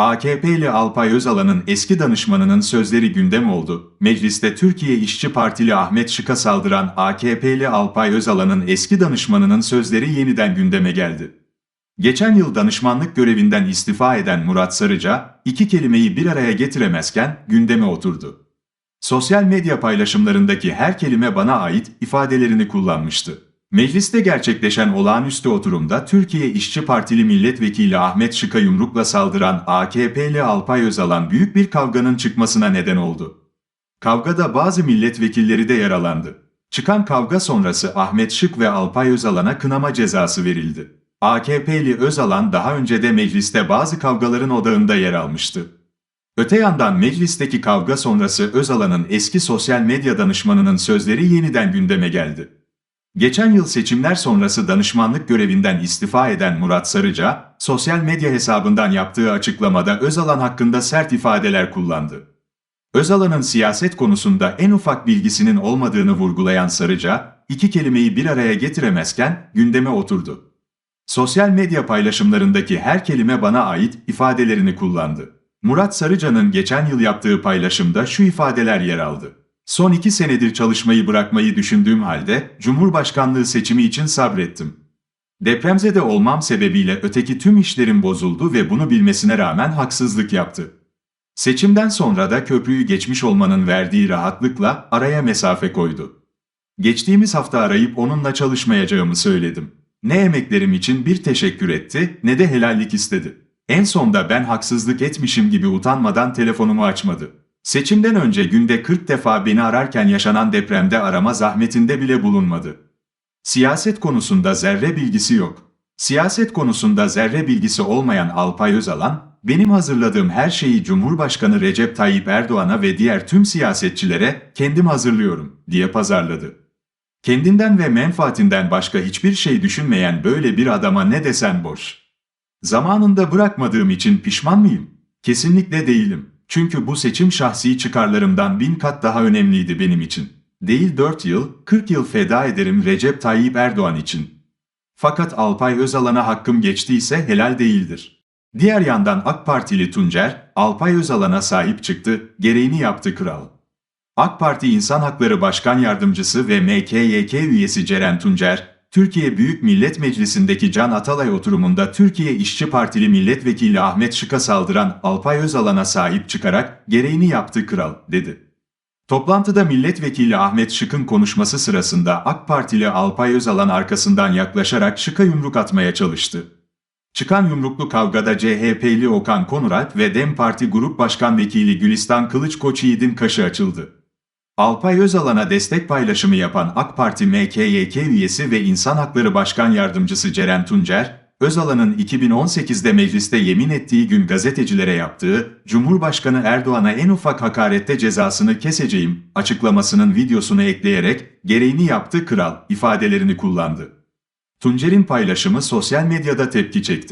AKP'li Alpay Özalan'ın eski danışmanının sözleri gündem oldu. Mecliste Türkiye İşçi Partili Ahmet Şık'a saldıran AKP'li Alpay Özalan'ın eski danışmanının sözleri yeniden gündeme geldi. Geçen yıl danışmanlık görevinden istifa eden Murat Sarıca, iki kelimeyi bir araya getiremezken gündeme oturdu. Sosyal medya paylaşımlarındaki her kelime bana ait ifadelerini kullanmıştı. Mecliste gerçekleşen olağanüstü oturumda Türkiye İşçi Partili Milletvekili Ahmet Şık'a yumrukla saldıran AKP'li Alpay Özalan büyük bir kavganın çıkmasına neden oldu. Kavgada bazı milletvekilleri de yaralandı. Çıkan kavga sonrası Ahmet Şık ve Alpay Özalan'a kınama cezası verildi. AKP'li Özalan daha önce de mecliste bazı kavgaların odağında yer almıştı. Öte yandan meclisteki kavga sonrası Özalan'ın eski sosyal medya danışmanının sözleri yeniden gündeme geldi. Geçen yıl seçimler sonrası danışmanlık görevinden istifa eden Murat Sarıca, sosyal medya hesabından yaptığı açıklamada Özalan hakkında sert ifadeler kullandı. Özalan'ın siyaset konusunda en ufak bilgisinin olmadığını vurgulayan Sarıca, iki kelimeyi bir araya getiremezken gündeme oturdu. Sosyal medya paylaşımlarındaki her kelime bana ait ifadelerini kullandı. Murat Sarıca'nın geçen yıl yaptığı paylaşımda şu ifadeler yer aldı. Son iki senedir çalışmayı bırakmayı düşündüğüm halde Cumhurbaşkanlığı seçimi için sabrettim. Depremzede olmam sebebiyle öteki tüm işlerim bozuldu ve bunu bilmesine rağmen haksızlık yaptı. Seçimden sonra da köprüyü geçmiş olmanın verdiği rahatlıkla araya mesafe koydu. Geçtiğimiz hafta arayıp onunla çalışmayacağımı söyledim. Ne emeklerim için bir teşekkür etti ne de helallik istedi. En sonda ben haksızlık etmişim gibi utanmadan telefonumu açmadı. Seçimden önce günde 40 defa beni ararken yaşanan depremde arama zahmetinde bile bulunmadı. Siyaset konusunda zerre bilgisi yok. Siyaset konusunda zerre bilgisi olmayan Alpay Özalan, benim hazırladığım her şeyi Cumhurbaşkanı Recep Tayyip Erdoğan'a ve diğer tüm siyasetçilere kendim hazırlıyorum diye pazarladı. Kendinden ve menfaatinden başka hiçbir şey düşünmeyen böyle bir adama ne desen boş. Zamanında bırakmadığım için pişman mıyım? Kesinlikle değilim. Çünkü bu seçim şahsi çıkarlarımdan bin kat daha önemliydi benim için. Değil 4 yıl, 40 yıl feda ederim Recep Tayyip Erdoğan için. Fakat Alpay Özalan'a hakkım geçtiyse helal değildir. Diğer yandan AK Partili Tuncer, Alpay Özalan'a sahip çıktı, gereğini yaptı kral. AK Parti İnsan Hakları Başkan Yardımcısı ve MKYK üyesi Ceren Tuncer, Türkiye Büyük Millet Meclisi'ndeki Can Atalay oturumunda Türkiye İşçi Partili Milletvekili Ahmet Şık'a saldıran Alpay Özalan'a sahip çıkarak gereğini yaptı kral, dedi. Toplantıda milletvekili Ahmet Şık'ın konuşması sırasında AK Partili Alpay Özalan arkasından yaklaşarak Şık'a yumruk atmaya çalıştı. Çıkan yumruklu kavgada CHP'li Okan Konuralp ve DEM Parti Grup Başkan Vekili Gülistan Kılıç Yiğit'in kaşı açıldı. Alpay Özalan'a destek paylaşımı yapan AK Parti MKYK üyesi ve İnsan Hakları Başkan Yardımcısı Ceren Tuncer, Özalan'ın 2018'de mecliste yemin ettiği gün gazetecilere yaptığı, Cumhurbaşkanı Erdoğan'a en ufak hakarette cezasını keseceğim açıklamasının videosunu ekleyerek gereğini yaptı kral ifadelerini kullandı. Tuncer'in paylaşımı sosyal medyada tepki çekti.